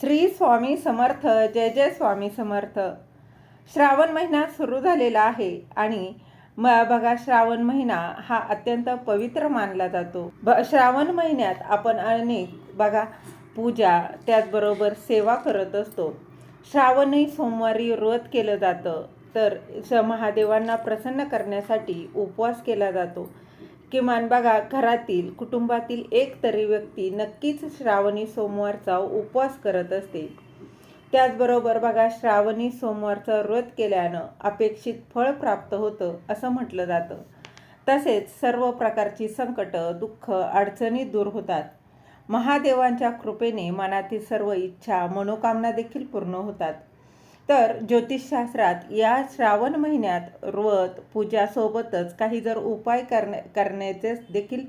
श्री स्वामी समर्थ जय जय स्वामी समर्थ. श्रावण महिना सुरू झालेला आहे आणि म बघा श्रावण महिना हा अत्यंत पवित्र मानला जातो. ब श्रावण महिन्यात आपण अनेक बघा पूजा त्याचबरोबर सेवा करत असतो. श्रावणही सोमवारी व्रत केलं जातं. तर श महादेवांना प्रसन्न करण्यासाठी उपवास केला जातो. किमान बघा घरातील कुटुंबातील एक तरी व्यक्ती नक्कीच श्रावणी सोमवारचा उपवास करत असते. त्याचबरोबर बघा श्रावणी सोमवारचा व्रत केल्यानं अपेक्षित फळ प्राप्त होतं असं म्हटलं जातं. तसेच सर्व प्रकारची संकटं दुःख अडचणी दूर होतात. महादेवांच्या कृपेने मनातील सर्व इच्छा मनोकामना देखील पूर्ण होतात. तर ज्योतिषशास्त्रात या श्रावण महिन्यात व्रत पूजासोबतच काही जर उपाय करण्या करण्याचे देखील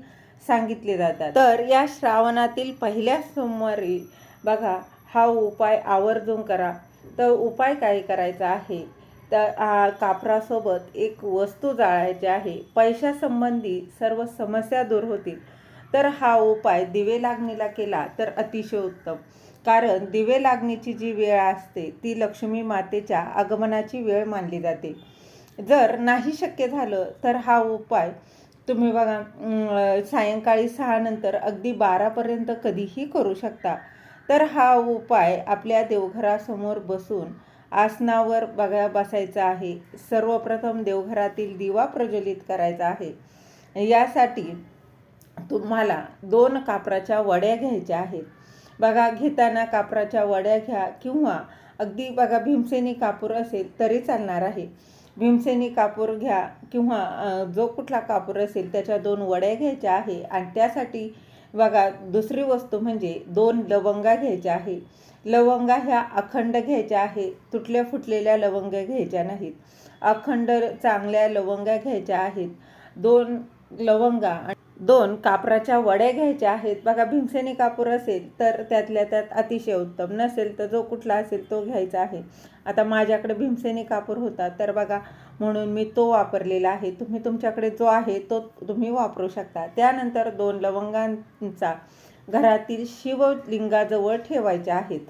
सांगितले जातात. तर या श्रावणातील पहिल्या सोमवारी बघा हा उपाय आवर्जून करा. तर उपाय काय करायचा आहे? तर कापरासोबत एक वस्तू जाळायची आहे. पैशासंबंधी सर्व समस्या दूर होतील. तर हा उपाय दिवे लागणीला केला तर अतिशय उत्तम. कारण दिवे लागणीची जी वेळ असते ती लक्ष्मी मातेच्या आगमनाची वेळ मानली जाते. जर नाही शक्य झालं तर हा उपाय तुम्ही बघा सायंकाळी सहा नंतर अगदी बारापर्यंत कधीही करू शकता. तर हा उपाय आपल्या देवघरासमोर बसून आसनावर बघा बसायचा आहे. सर्वप्रथम देवघरातील दिवा प्रज्वलित करायचा आहे. यासाठी तुम्हाला दोन कापराच्या वड्या घ्यायच्या आहेत. बघा घेताना कापराच्या वड्या घ्या किंवा अगदी बघा भीमसेनी कापूर असेल तरी चालणार आहे. भीमसेनी कापूर घ्या किंवा जो कुठला कापूर असेल त्याच्या दोन वड्या घ्यायच्या आहे आणि त्यासाठी बघा दुसरी वस्तू म्हणजे दोन लवंगा घ्यायच्या आहे. लवंगा ह्या अखंड घ्यायच्या आहे तुटल्या फुटलेल्या लवंगा घ्यायच्या नाहीत. अखंड चांगल्या लवंगा घ्यायच्या आहेत. दोन लवंगा आणि दोन कापराच्या वड्या घ्यायच्या आहेत. बघा भीमसेनी कापूर असेल तर त्यातल्या त्यात अतिशय उत्तम. नसेल तर जो कुठला असेल तो घ्यायचा आहे. आता माझ्याकडे भीमसेनी कापूर होता. तर बघा म्हणून मी तो वापरलेला आहे. तुम्ही तुमच्याकडे जो आहे तो तुम्ही वापरू शकता. त्यानंतर दोन लवंगांचा घरातील शिवलिंगाजवळ ठेवायच्या आहेत.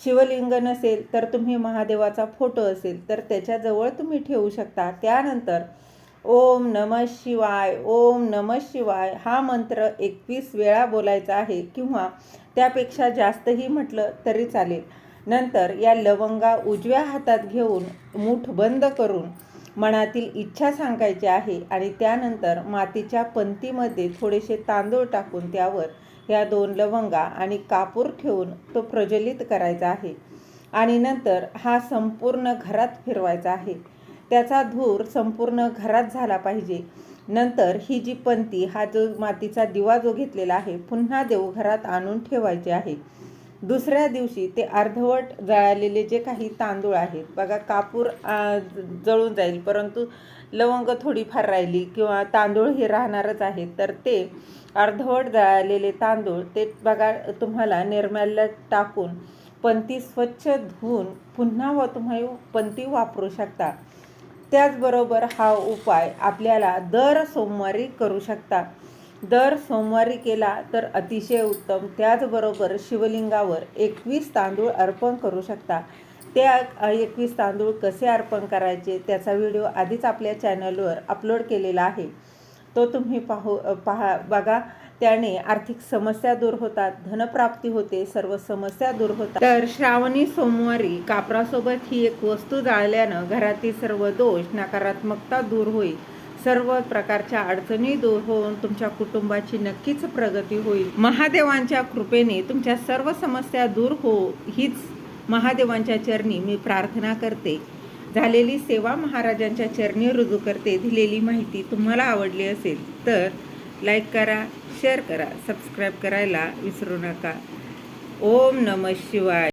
शिवलिंग नसेल तर तुम्ही महादेवाचा फोटो असेल तर त्याच्याजवळ तुम्ही ठेवू शकता. त्यानंतर ओम नम शिवाय ओम नम शिवाय हा मंत्र एकवीस वेळा बोलायचा आहे किंवा त्यापेक्षा जास्तही म्हटलं तरी चालेल. नंतर या लवंगा उजव्या हातात घेऊन मूठ बंद करून मनातील इच्छा सांगायची आहे आणि त्यानंतर मातीच्या पंतीमध्ये थोडेसे तांदूळ टाकून त्यावर या दोन लवंगा आणि कापूर ठेवून तो प्रज्वलित करायचा आहे. आणि नंतर हा संपूर्ण घरात फिरवायचा आहे. त्याचा धूर संपूर्ण घरात झाला पाहिजे. नंतर ही जी पंती हा जो मातीचा दिवा जो घेतलेला आहे पुन्हा देवघरात आणून ठेवायचे आहे. दुसऱ्या दिवशी ते अर्धवट जळालेले जे काही तांदूळ आहेत बघा कापूर जळून जाईल परंतु लवंग थोडीफार राहिली किंवा तांदूळ हे राहणारच आहेत तर ते अर्धवट जळालेले तांदूळ ते बघा तुम्हाला निर्माल्यात टाकून पंती स्वच्छ धुवून पुन्हा व तुम्ही पंती वापरू शकता. त्याचबरोबर हा उपाय आपल्याला दर सोमवारी करू शकता. दर सोमवारी केला तर अतिशय उत्तम. त्याचबरोबर शिवलिंगावर एकवीस तांदूळ अर्पण करू शकता. त्या एकवीस तांदूळ कसे अर्पण करायचे त्याचा व्हिडिओ आधीच आपल्या चॅनलवर अपलोड केलेला आहे. तो तुम्ही पाहू पहा बघा. त्याने आर्थिक समस्या दूर होतात धनप्राप्ती होते सर्व समस्या दूर होतात. तर श्रावणी सोमवारी कापरासोबत ही एक वस्तू जाळल्यानं घरातील सर्व दोष नकारात्मकता दूर होईल. सर्व प्रकारच्या अडचणी दूर होऊन तुमच्या कुटुंबाची नक्कीच प्रगती होईल. महादेवांच्या कृपेने तुमच्या सर्व समस्या दूर हो हीच महादेवांच्या चरणी मी प्रार्थना करते. झालेली सेवा महाराजांच्या चरणी रुजू करते दिलेली माहिती तुम्हाला आवडली असेल तर लाईक करा शेअर करा सबस्क्राईब करायला विसरू नका. ओम नम शिवाय.